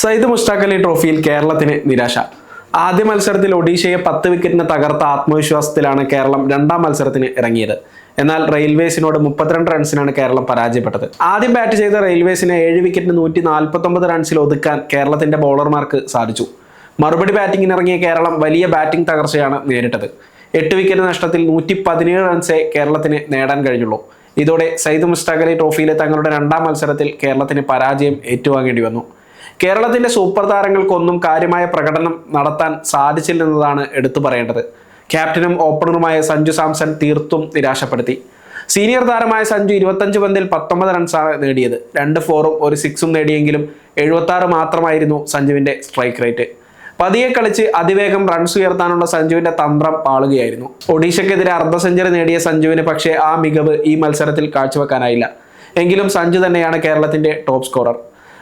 സയ്യിദ് മുഷ്താഖ് അലി ട്രോഫിയിൽ കേരളത്തിന് നിരാശ. ആദ്യ മത്സരത്തിൽ ഒഡീഷയെ പത്ത് വിക്കറ്റിന് തകർത്ത ആത്മവിശ്വാസത്തിലാണ് കേരളം രണ്ടാം മത്സരത്തിന് ഇറങ്ങിയത്. എന്നാൽ റെയിൽവേസിനോട് മുപ്പത്തിരണ്ട് റൺസിനാണ് കേരളം പരാജയപ്പെട്ടത്. ആദ്യം ബാറ്റ് ചെയ്ത റെയിൽവേസിനെ ഏഴ് വിക്കറ്റിന് നൂറ്റി നാൽപ്പത്തൊമ്പത് റൺസിൽ ഒതുക്കാൻ കേരളത്തിന്റെ ബൗളർമാർക്ക് സാധിച്ചു. മറുപടി ബാറ്റിംഗിന് ഇറങ്ങിയ കേരളം വലിയ ബാറ്റിംഗ് തകർച്ചയാണ് നേരിട്ടത്. എട്ട് വിക്കറ്റ് നഷ്ടത്തിൽ നൂറ്റി പതിനേഴ് റൺസേ കേരളത്തിന് നേടാൻ കഴിഞ്ഞുള്ളൂ. ഇതോടെ സയ്യിദ് മുസ്താഖ് അലി ട്രോഫിയിലെ തങ്ങളുടെ രണ്ടാം മത്സരത്തിൽ കേരളത്തിന് പരാജയം ഏറ്റുവാങ്ങേണ്ടി വന്നു. കേരളത്തിന്റെ സൂപ്പർ താരങ്ങൾക്കൊന്നും കാര്യമായ പ്രകടനം നടത്താൻ സാധിച്ചില്ലെന്നതാണ് എടുത്തു പറയേണ്ടത്. ക്യാപ്റ്റനും ഓപ്പണറുമായ സഞ്ജു സാംസൺ തീർത്തും നിരാശപ്പെടുത്തി. സീനിയർ താരമായ സഞ്ജു ഇരുപത്തഞ്ച് പന്തിൽ പത്തൊമ്പത് റൺസാണ് നേടിയത്. രണ്ട് ഫോറും ഒരു സിക്സും നേടിയെങ്കിലും എഴുപത്തി ആറ് മാത്രമായിരുന്നു സഞ്ജുവിന്റെ സ്ട്രൈക്ക് റേറ്റ്. പതിയെ കളിച്ച് അതിവേഗം റൺസ് ഉയർത്താനുള്ള സഞ്ജുവിന്റെ തന്ത്രം പാളുകയായിരുന്നു. ഒഡീഷയ്ക്കെതിരെ അർദ്ധ സെഞ്ചുറി നേടിയ സഞ്ജുവിന് പക്ഷേ ആ മികവ് ഈ മത്സരത്തിൽ കാഴ്ചവെക്കാനായില്ല. എങ്കിലും സഞ്ജു തന്നെയാണ് കേരളത്തിന്റെ ടോപ്പ് സ്കോറർ.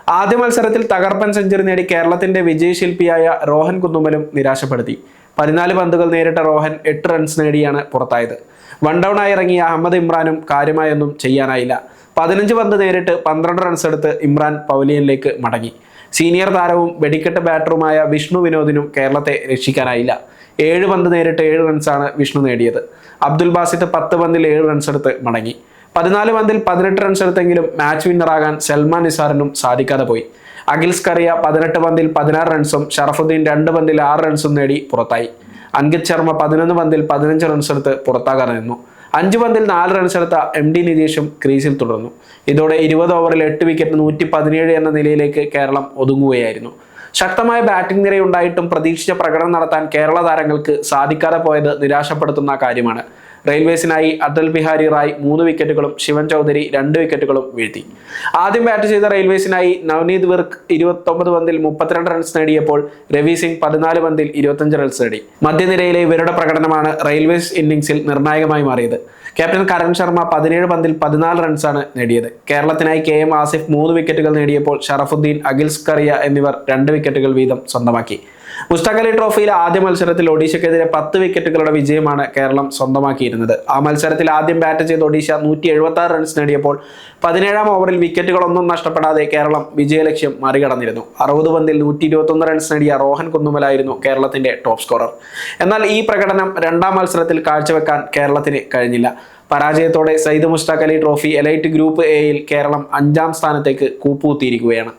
ആദ്യ മത്സരത്തിൽ തകർപ്പൻ സെഞ്ചുറി നേടി കേരളത്തിന്റെ വിജയശില്പിയായ റോഹൻ കുന്നുമലും നിരാശപ്പെടുത്തി. പതിനാല് പന്തുകൾ നേരിട്ട റോഹൻ എട്ട് റൺസ് നേടിയാണ് പുറത്തായത്. വൺ ഡൗൺ ആയി ഇറങ്ങിയ അഹമ്മദ് ഇമ്രാനും കാര്യമായൊന്നും ചെയ്യാനായില്ല. പതിനഞ്ച് പന്ത് നേരിട്ട് പന്ത്രണ്ട് റൺസ് എടുത്ത് ഇമ്രാൻ പവലിയനിലേക്ക് മടങ്ങി. സീനിയർ താരവും വെടിക്കെട്ട് ബാറ്ററുമായ വിഷ്ണു വിനോദിനും കേരളത്തെ രക്ഷിക്കാനായില്ല. ഏഴ് പന്ത് നേരിട്ട് ഏഴ് റൺസാണ് വിഷ്ണു നേടിയത്. അബ്ദുൽ ബാസിത്ത് പത്ത് പന്തിൽ ഏഴ് റൺസ് എടുത്ത് മടങ്ങി. പതിനാല് പന്തിൽ പതിനെട്ട് റൺസ് എടുത്തെങ്കിലും മാച്ച് വിന്നറാകാൻ സൽമാൻ നിസാറിനും സാധിക്കാതെ പോയി. അഖിൽസ് കറിയ പതിനെട്ട് പന്തിൽ പതിനാറ് റൺസും ഷറഫുദ്ദീൻ രണ്ട് പന്തിൽ ആറ് റൺസും നേടി പുറത്തായി. അങ്കിത് ശർമ്മ പതിനൊന്ന് പന്തിൽ പതിനഞ്ച് റൺസ് എടുത്ത് പുറത്താകാൻ നിന്നു. അഞ്ച് പന്തിൽ നാല് റൺസ് എടുത്ത എം ഡി നിതീഷും ക്രീസിൽ തുടർന്നു. ഇതോടെ ഇരുപത് ഓവറിൽ എട്ട് വിക്കറ്റ് നൂറ്റി പതിനേഴ് എന്ന നിലയിലേക്ക് കേരളം ഒതുങ്ങുകയായിരുന്നു. ശക്തമായ ബാറ്റിംഗ് നിരയുണ്ടായിട്ടും പ്രതീക്ഷിച്ച പ്രകടനം നടത്താൻ കേരള താരങ്ങൾക്ക് സാധിക്കാതെ പോയത് നിരാശപ്പെടുത്തുന്ന കാര്യമാണ്. റെയിൽവേസിനായി അടൽ ബിഹാരി റായ് മൂന്ന് വിക്കറ്റുകളും ശിവൻ ചൗധരി രണ്ട് വിക്കറ്റുകളും വീഴ്ത്തി. ആദ്യം ബാറ്റ് ചെയ്ത റെയിൽവേസിനായി നവനീത് വിർക്ക് ഇരുപത്തൊമ്പത് പന്തിൽ മുപ്പത്തിരണ്ട് റൺസ് നേടിയപ്പോൾ രവി സിംഗ് പതിനാല് പന്തിൽ ഇരുപത്തഞ്ച് റൺസ് നേടി. മധ്യനിരയിലെ ഇവരുടെ പ്രകടനമാണ് റെയിൽവേസ് ഇന്നിംഗ്സിൽ നിർണായകമായി മാറിയത്. ക്യാപ്റ്റൻ കരൺ ശർമ്മ പതിനേഴ് പന്തിൽ പതിനാല് റൺസാണ് നേടിയത്. കേരളത്തിനായി കെ എം ആസിഫ് മൂന്ന് വിക്കറ്റുകൾ നേടിയപ്പോൾ ഷറഫുദ്ദീൻ അഖിൽസ് കറിയ എന്നിവർ രണ്ട് വിക്കറ്റുകൾ വീതം സ്വന്തമാക്കി. മുസ്താഖ് അലി ട്രോഫിയിലെ ആദ്യ മത്സരത്തിൽ ഒഡീഷയ്ക്കെതിരെ പത്ത് വിക്കറ്റുകളുടെ വിജയമാണ് കേരളം സ്വന്തമാക്കിയിരുന്നത്. ആ മത്സരത്തിൽ ആദ്യം ബാറ്റ് ചെയ്ത ഒഡീഷ നൂറ്റി എഴുപത്തി ആറ് റൺസ് നേടിയപ്പോൾ പതിനേഴാം ഓവറിൽ വിക്കറ്റുകളൊന്നും നഷ്ടപ്പെടാതെ കേരളം വിജയലക്ഷ്യം മറികടന്നിരുന്നു. അറുപത് പന്തിൽ നൂറ്റി ഇരുപത്തൊന്ന് റൺസ് നേടിയ റോഹൻ കുന്നുമലായിരുന്നു കേരളത്തിന്റെ ടോപ്പ് സ്കോറർ എന്നാൽ ഈ പ്രകടനം രണ്ടാം മത്സരത്തിൽ കാഴ്ചവെക്കാൻ കേരളത്തിന് കഴിഞ്ഞില്ല. പരാജയത്തോടെ Syed Mushtaq Ali trophy elite group എയിൽ കേരളം അഞ്ചാം സ്ഥാനത്തേക്ക് കൂപ്പുകുത്തിയിരിക്കുകയാണ്.